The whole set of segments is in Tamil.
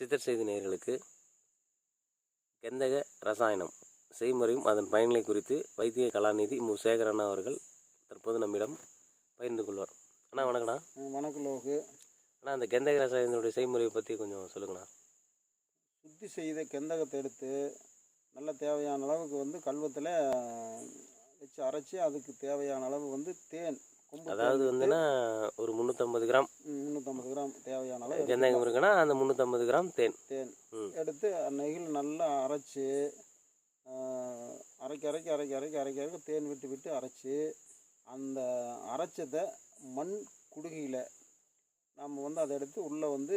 சித்தர் செய்தி நேயர்களுக்கு கெந்தக ரசாயனம் செய்முறையும் அதன் பயன்களை குறித்து வைத்திய கலாநிதி மு. சேகரண்ணா அவர்கள் தற்போது நம்மிடம் பகிர்ந்து கொள்வார். அண்ணா வணக்கண்ணா வணக்கம் லோகு. அண்ணா அந்த கெந்தக ரசாயனத்துடைய செய்முறையை பற்றி கொஞ்சம் சொல்லுங்கண்ணா. சுத்தி செய்த கெந்தகத்தை எடுத்து நல்ல தேவையான அளவுக்கு வந்து கல்வத்தில் வச்சு அரைச்சி அதுக்கு தேவையான அளவு வந்து தேன் அதாவது வந்துன்னா ஒரு முந்நூற்றம்பது கிராம் கெந்தகம் இருக்குன்னா அந்த முந்நூற்றம்பது கிராம் தேன். தேன். எடுத்து நெகிழ் நல்லா அரைச்சி அரைக்க அரைக்க அரைக்க அரைக்க அரைக்க அரைக்க தேன் விட்டு விட்டு அரைச்சி அந்த அரைச்சதை மண் குடுகையில் நம்ம வந்து அதை எடுத்து உள்ளே வந்து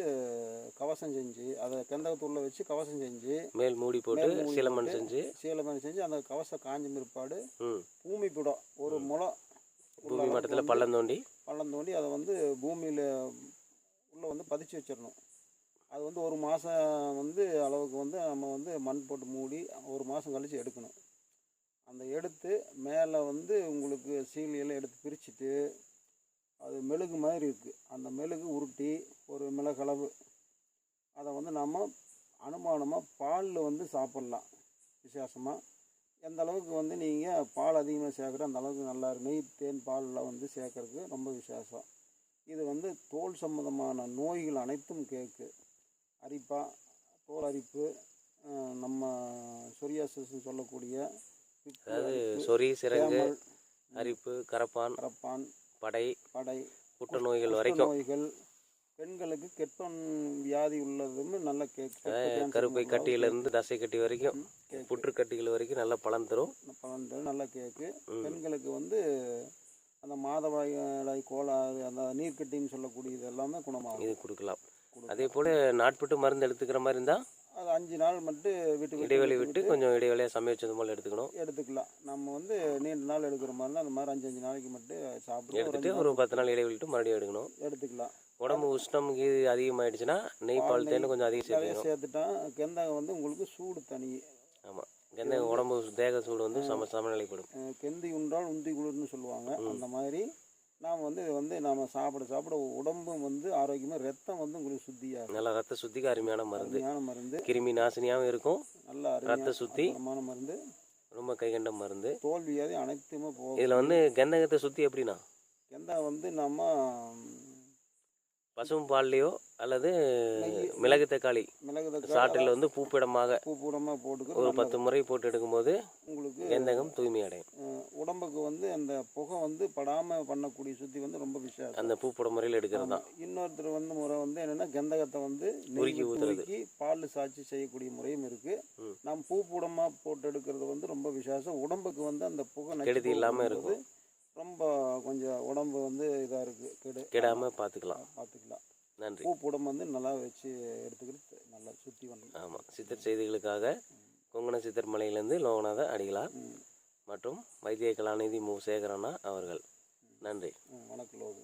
கவசம் செஞ்சு அதை கெந்தகத்து உள்ளே வச்சு கவசம் செஞ்சு மேல் மூடி போட்டு சிலமண் செஞ்சு. சீலமணி செஞ்சு அந்த கவசம் காஞ்ச பிற்பாடு பூமி புடம் ஒரு முளம் பூமி மட்டத்தில் பள்ளம் தோண்டி. பள்ளம் தோண்டி அதை வந்து பூமியில் வந்து பதிச்சு வச்சிடணும். அது வந்து ஒரு மாதம் வந்து அளவுக்கு வந்து நம்ம வந்து மண் போட்டு மூடி ஒரு மாதம் கழித்து எடுக்கணும். அந்த எடுத்து மேலே வந்து உங்களுக்கு சீலியெல்லாம் எடுத்து பிரிச்சுட்டு அது மெழுகு மாதிரி இருக்குது அந்த மெழுகு உருட்டி ஒரு மிளகளவு அதை வந்து நம்ம அனுமானமாக பாலில் வந்து சாப்பிட்லாம். விசேஷமாக எந்த அளவுக்கு வந்து நீங்கள் பால் அதிகமாக சேர்க்குற அந்த அளவுக்கு நல்லா இருக்கும். நெய் தேன் பாலில் வந்து சேர்க்குறதுக்கு ரொம்ப விசேஷம். இது வந்து தோல் சம்பந்தமான நோய்கள் அனைத்தும் கேட்கு அரிப்பா தோல் அரிப்பு நம்ம சொரியாசிஸ் சொல்லக்கூடிய அதாவது அரிப்பு, சொறி சிறங்கு அரிப்பு கரப்பான் கரப்பான் படை படை புற்றுநோய்கள் வரைக்கும். நோய்கள். பெண்களுக்கு கெட்பன் வியாதி உள்ளதும் நல்ல கேக் கருப்பை கட்டியிலிருந்து தசை கட்டி வரைக்கும் கேக்கு. புற்றுக்கட்டிகள் வரைக்கும் நல்ல பலன் தரும். பலன்கள் நல்ல கேக்கு. பெண்களுக்கு வந்து அந்த மாதவாய் கோளாறு அந்த நீர்க்கட்டின்னு சொல்லக்கூடியது எல்லாமே குணமாகும். இது கொடுக்கலாம். அதே போல நாட்பட்டு மருந்து எடுத்துக்கிற மாதிரி இருந்தால் அது அஞ்சு நாள் மட்டும் விட்டு விட்டு இடைவெளி விட்டு கொஞ்சம் இடைவெளியாக சமைச்சது போல் எடுத்துக்கணும். எடுத்துக்கலாம். நம்ம வந்து நீண்ட நாள் எடுக்கிற மாதிரி அந்த மாதிரி அஞ்சு அஞ்சு நாளைக்கு மட்டும் சாப்பிட்டு எடுத்துட்டு ஒரு பத்து நாள் இடைவெளி விட்டு மறுபடியும் எடுக்கணும். எடுத்துக்கலாம். உடம்பு உஷ்ணம் இது அதிகமாயிடுச்சுன்னா நெய் பால் தேன் கொஞ்சம் அதிகம் சேர்த்துட்டா கெந்தகம் வந்து உங்களுக்கு சூடு தனி. ஆமாம் எந்த உடம்பு தேக சூடு வந்து சம சமநிலைப்படும் கெந்தி உண்டால் உந்தி குளிர்னு சொல்லுவாங்க. அந்த மாதிரி நாம் வந்து இது வந்து நாம் சாப்பிட சாப்பிட உடம்பும் வந்து ஆரோக்கியமாக ரத்தம் வந்து உங்களுக்கு சுத்தியாகும். நல்லா ரத்த சுத்திக்கு அருமையான மருந்து. மருந்து. கிருமி நாசினியாகவும் இருக்கும். நல்ல ரத்த சுத்தி மருந்து. ரொம்ப கைகண்ட மருந்து. தோல் வியாதி அனைத்துமே போகும். இதில் வந்து கந்தகத்தை சுற்றி எப்படின்னா கெந்தகம் வந்து நம்ம பசும் பால்லையோ அல்லது. மிளகு தக்காளி சாற்றில் வந்து பூப்பிடமாக பூப்பூடமாக போட்டுக்க ஒரு பத்து முறை போட்டு எடுக்கும்போது உங்களுக்கு கந்தகம் தூய்மை அடையும் உடம்புக்கு வந்து அந்த புகை வந்து படாமல் பண்ணக்கூடிய சுத்தி வந்து ரொம்ப விசேஷம் அந்த பூப்பட முறையில் எடுக்கிறது தான். இன்னொருத்தர் வந்து முறை வந்து என்னன்னா கந்தகத்தை வந்து உருக்கி ஊத்துறது. உருக்கி பால் சாய்ச்சி செய்யக்கூடிய முறையும் இருக்கு. ம். நம்ம பூப்பூடமா போட்டு எடுக்கிறது வந்து ரொம்ப விசேஷம் உடம்புக்கு வந்து அந்த புகை கெடுதி இல்லாம போகும்போது ரொம்ப கொஞ்சம் உடம்பு வந்து இதா இருக்கு கெடு. கெடாமல் பார்த்துக்கலாம் பார்த்துக்கலாம் நன்றி. பூப்புடம் வந்து நல்லா வச்சு எடுத்துக்கிட்டு நல்லா சுத்தி வரணும் ஆமாம் சித்தர் செய்திகளுக்காக கொங்கண சித்தர் மலையிலிருந்து லோகநாத அடிகளார். மற்றும் வைத்திய கலாநிதி மு. சேகரண்ணா அவர்கள். நன்றி. வணக்கம் லோகு